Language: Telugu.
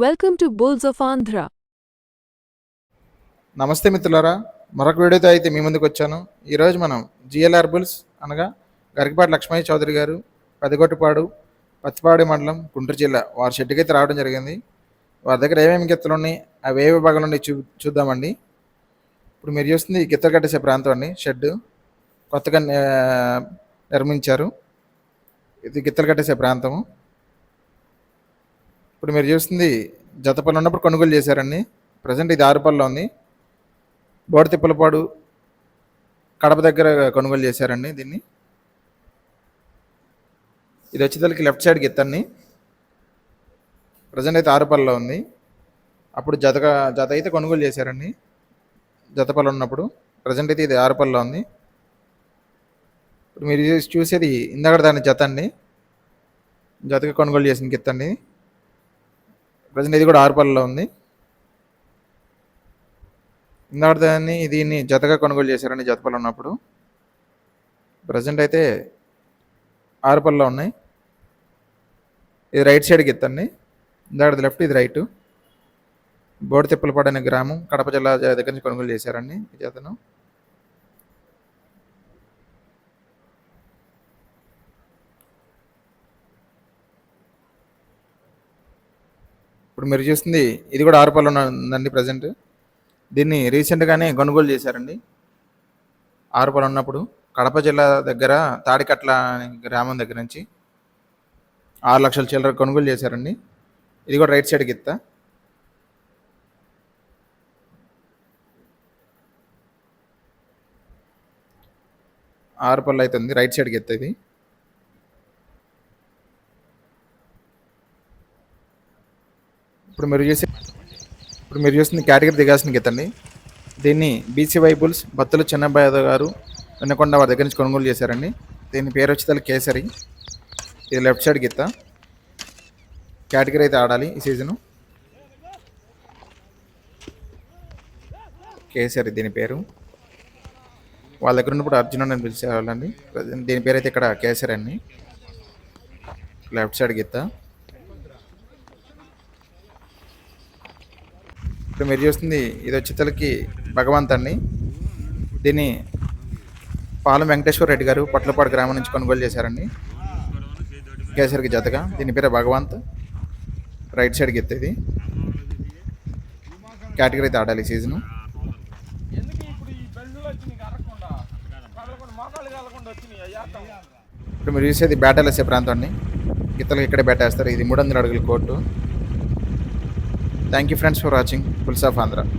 Welcome to pulse of Andhra నమస్తే మిత్రులారా మరొక వీడియోతో అయితే మీ ముందుకు వచ్చాను ఈరోజు మనం జిఎల్ఆర్ బుల్స్ అనగా గరికపాటి లక్ష్మయ్య చౌదరి గారు పెదగొట్టుపాడు పచ్చిపాడి మండలం గుంటూరు జిల్లా వారి షెడ్కి అయితే రావడం జరిగింది వారి దగ్గర ఏమేమి గిత్తలు ఉన్నాయి అవి ఏ విభాగంలో ఉన్నాయి చూ చూద్దామండి ఇప్పుడు మీరు చూస్తుంది గిత్తలు కట్టేసే ప్రాంతం అండి షెడ్డు కొత్తగా నిర్మించారు ఇది గిత్తలు కట్టేసే ప్రాంతము ఇప్పుడు మీరు చూస్తుంది జత ఉన్నప్పుడు కొనుగోలు చేశారండి ప్రజెంట్ ఇది ఆరు ఉంది బోడ తిప్పలపాడు కడప దగ్గర కొనుగోలు చేశారండి దీన్ని ఇది వచ్చేదానికి లెఫ్ట్ సైడ్కి ఎత్తండి ప్రజెంట్ అయితే ఆరు పళ్ళలో ఉంది అప్పుడు జత జత అయితే కొనుగోలు చేశారండి జత పళ్ళు ఉన్నప్పుడు ప్రజెంట్ అయితే ఇది ఆరు పళ్ళలో ఉంది ఇప్పుడు మీరు చూసేది ఇందాక దాని జత అండి జతగా కొనుగోలు చేసిన ఎత్తండి ప్రజెంట్ ఇది కూడా ఆరు ఉంది ఇందాక దాన్ని దీన్ని జతగా కొనుగోలు చేశారండి జతపల్లి ఉన్నప్పుడు ప్రజెంట్ అయితే ఆరుపల్లిలో ఉన్నాయి ఇది రైట్ సైడ్కి ఎత్తండి ఇందాక లెఫ్ట్ ఇది రైట్ బోడి తిప్పలపాడు అనే గ్రామం కడప జిల్లా దగ్గర నుంచి కొనుగోలు చేశారండి ఈ జతను ఇప్పుడు మీరు చూసింది ఇది కూడా ఆరు పళ్ళు ఉందండి ప్రజెంట్ దీన్ని రీసెంట్గానే కొనుగోలు చేశారండి ఆరు ఉన్నప్పుడు కడప జిల్లా దగ్గర తాడికట్ల గ్రామం దగ్గర నుంచి ఆరు లక్షల చిల్లర కొనుగోలు చేశారండి ఇది కూడా రైట్ సైడ్కి ఇస్తా ఆరు పళ్ళు ఉంది రైట్ సైడ్కి ఎత్తది ఇప్పుడు మీరు చేసే ఇప్పుడు మీరు చూసిన కేటగిరీ దిగాల్సిన గీతండి దీన్ని బీసీ వైబుల్స్ బత్తుల చిన్నబాయ గారు వినకొండ వారి దగ్గర నుంచి కొనుగోలు చేశారండి దీని పేరు వచ్చి తల్లి కేసరి ఇది లెఫ్ట్ సైడ్ గీత కేటగిరీ అయితే ఆడాలి ఈ సీజను కేసరి దీని పేరు వాళ్ళ దగ్గర ఉన్నప్పుడు అర్జున్ అని పిలిచేవాళ్ళండి దీని పేరు అయితే ఇక్కడ కేసరి అండి లెఫ్ట్ సైడ్ గీత ఇప్పుడు మీరు చూస్తుంది ఇది వచ్చేతలకి తలకి అండి దీన్ని పాలం వెంకటేశ్వర రెడ్డి గారు పట్లపాడు గ్రామం నుంచి కొనుగోలు చేశారండి కేసరికి జతగా దీని పేరు భగవంత్ రైట్ సైడ్కి ఎత్తేది కేటగిరీ అయితే ఆడాలి సీజను ఇప్పుడు మీరు చూసేది బేట వేసే ప్రాంతాన్ని గిత్తలకి ఇక్కడే బేట వేస్తారు ఇది మూడు వందల అడుగుల court Thank you friends for watching. Pulse of Andhra.